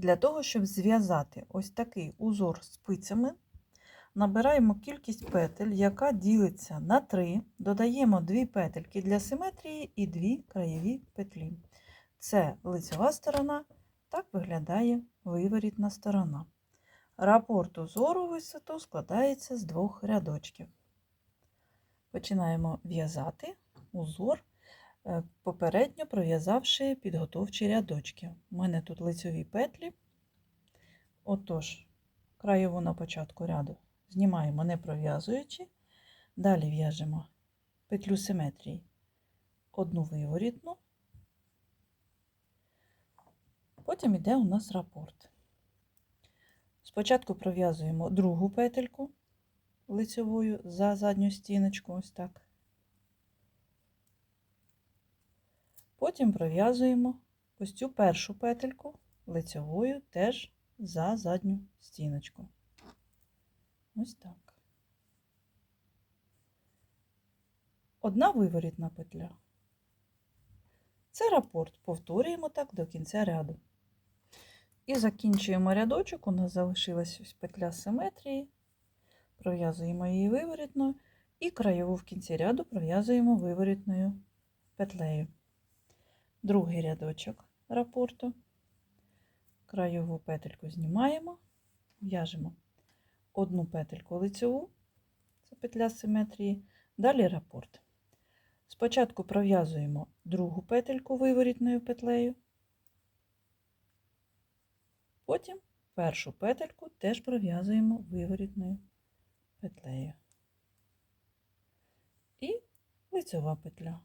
Для того, щоб зв'язати ось такий узор спицями, набираємо кількість петель, яка ділиться на 3, додаємо 2 петельки для симетрії і 2 краєві петлі. Це лицева сторона, так виглядає виворітна сторона. Рапорт узору висоту складається з двох рядочків. Починаємо в'язати узор, попередньо пров'язавши підготовчі рядочки. У мене тут лицеві петлі. Отож, краєву на початку ряду знімаємо не пров'язуючи. Далі в'яжемо петлю симетрії, одну виворітну. Потім йде у нас рапорт. Спочатку пров'язуємо другу петельку лицевою за задню стіночку, ось так. Потім пров'язуємо ось цю першу петельку лицевою теж за задню стіночку. Ось так. Одна виворітна петля. Це рапорт. Повторюємо так до кінця ряду. І закінчуємо рядочок. У нас залишилась ось петля симетрії. Пров'язуємо її виворітною і краєву в кінці ряду пров'язуємо виворітною петлею. Другий рядочок рапорту. Краєву петельку знімаємо, в'яжемо одну петельку лицеву, це петля симетрії, далі рапорт. Спочатку пров'язуємо другу петельку виворітною петлею, потім першу петельку теж пров'язуємо виворітною петлею. І лицьова петля.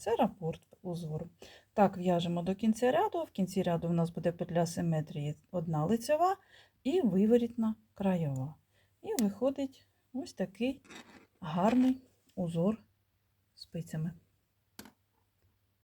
Це рапорт узору. Так, в'яжемо до кінця ряду. В кінці ряду у нас буде петля симетрії одна лицева і виворітна краєва. І виходить ось такий гарний узор спицями.